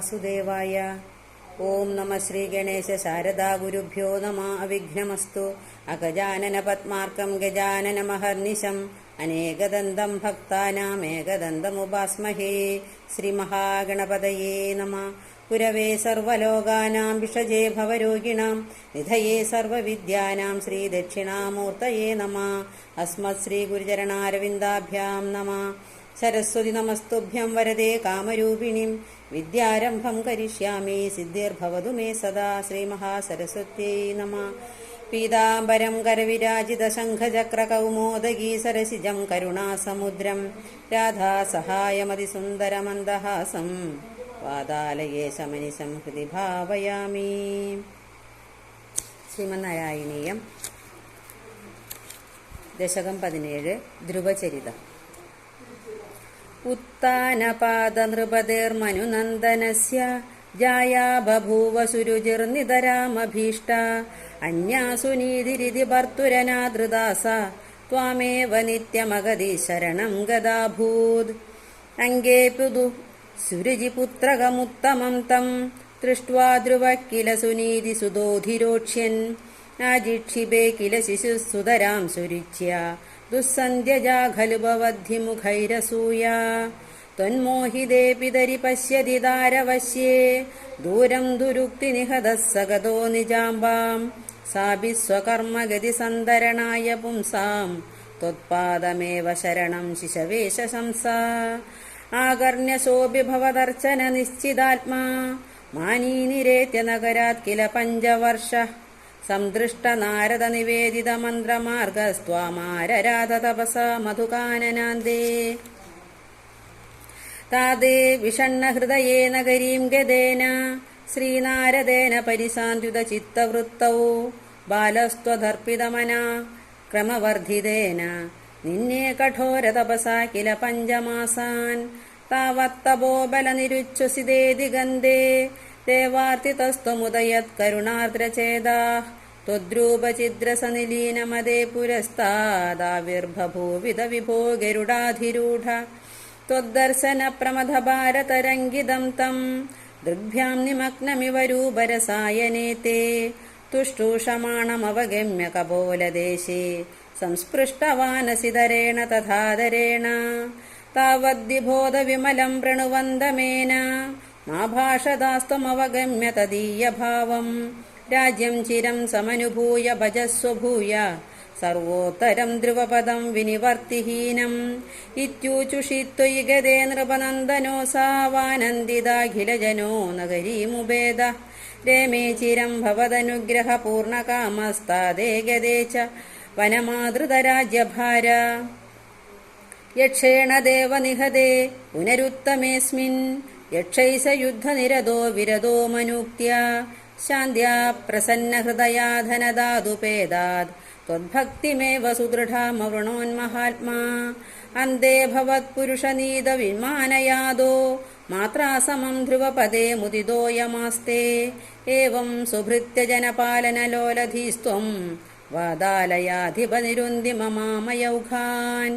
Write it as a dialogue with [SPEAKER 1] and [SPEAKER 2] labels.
[SPEAKER 1] വാസുദേവായ. ഓം നമ ശ്രീ ഗണേശ ശാരദാ ഗുരുഭ്യോ നമ. അവിഘ്നമസ്തു. അഗജാനന പത്മാർക്കം ഗജാനന മഹർനിശം. അനേകദന്തം ഭക്താനാമേകദന്തമുപാസ്മഹേ ശ്രീമഹാഗണപതയേ നമ. പുരവേ സർവലോകാനാം വിഷജേ ഭവരോഗിണാം. നിധയേ സർവവിദ്യാനാം ശ്രീദക്ഷിണാമൂർത്തയേ നമ. അസ്മത് ശ്രീഗുരുചരണാരവിന്ദാഭ്യാം നമ. സരസ്വതി നമസ്തുഭ്യം വരദേ കാമരൂപിണിം. വിദ്യാരംഭം കരിഷ്യാമി സിദ്ധിർഭവതു മേ സദാ ശ്രീമഹാസരസ്വത്യൈ നമ. പീതാംബരം കരവിരാജിത ശംഖചക്രകൗമോദഗീ സരസിജം കരുണാസമുദ്രം. രാധാസഹായമതിസുന്ദരമന്ദഹാസം വാതാലയേ ശമനി സംഹൃതി ഭാവയാമി. ശ്രീമന്നാരായണീയം. ദശകം പതിനേഴ് ധ്രുവചരിതം. उत्तानपादनृपतेर्मनुनन्दनस्य जाया बभूव सुरुजिर्नितरामभीष्टा अन्यासु नीतिरिति भर्तुरनादृदासा त्वामेव नित्यमगति शरणं गदाभूद् अङ्गे पुदु सुरुजिपुत्रकमुत्तमं तं दृष्ट्वा ध्रुवः किल सुनीतिसुदोधिरोक्ष्यन् आजिक्षिपे किल शिशुः सुतरां सुरिच्या ഖലു ഭവദ്ധിമുഖൈരസൂയ ത്വന്മോഹിതേ പിതരി പശ്യതി ദാരവശ്യേ ദൂരം ദുരുക്തി നിഹതഃ സഗതോ നിജാംബാം. സാപി സ്വകർമ്മഗതി സന്തരണായ പുംസാം. ത്വത്പാദമേവ ശരണം ശിശവേശ ശംസാ ആകർണ്യശോഭി ഭവദർശന നിശ്ചിതാത്മാ മാനീനിരേത്യ സംദൃഷ്ട നാരദ നിവേദിത മന്ത്രമാർഗസ്വാമാരരാധ തപസ മധുകാനനാന്തേ താതേ വിഷണ്ണ ഹൃദയേ നഗരീം ഗതേന ശ്രീനാരദേന പരിസാന്തുത ചിത്തവൃത്തൗ ബാലസ്ത്വധർപ്പിതമന ക്രമവർദ്ധിതേന. നിന്നെ കഠോര തപസ കില പഞ്ചമാസാൻ. താവത്തപോ ബലനിരുച്ഛ്വസിതേ ദിഗന്ധേ ते वार्तितस्त्वमुदयत्करुणार्द्रचेदाः त्वद्रूपचिद्रसनिलीनमदे पुरस्तादाविर्बभूविद विभो गरुडाधिरूढ त्वद्दर्शनप्रमथभारतरङ्गिदं तं दृग्भ्यां निमग्नमिव रूपरसायने ते तुष्टूषमाणमवगम्य कपोलदेशे संस्पृष्टवानसिधरेण तथादरेण तावद्दिबोधविमलं प्रणुवन्दमेन मा भाषदास्तमवगम्य तदीयभावम् राज्यम् चिरम् समनुभूय भजस्व भूय सर्वोत्तरम् ध्रुवपदम् विनिवर्तिहीनम् इत्यूचुषि त्वयि गदे नृपनन्दनोऽसावानन्दिदाखिलजनो नगरीमुभेदः रेमे चिरम् भवदनुग्रहपूर्णकामस्तादे गदे च वनमादृतराज्यभार यक्षेण देवनिहदे पुनरुत्तमेऽस्मिन् यक्षैष युद्धनिरतो विरतो मनुक्त्या शान्त्या प्रसन्नहृदयाधनदादुपेदात् त्वद्भक्तिमेव सुदृढामवृणोन्महात्मा अन्ते भवत्पुरुषनीदविमानयादो मात्रा समं ध्रुवपदे मुदितो यमास्ते एवं सुभृत्यजनपालनलोलधीस्त्वं वादालयाधिपनिरुन्दिममामयौघान्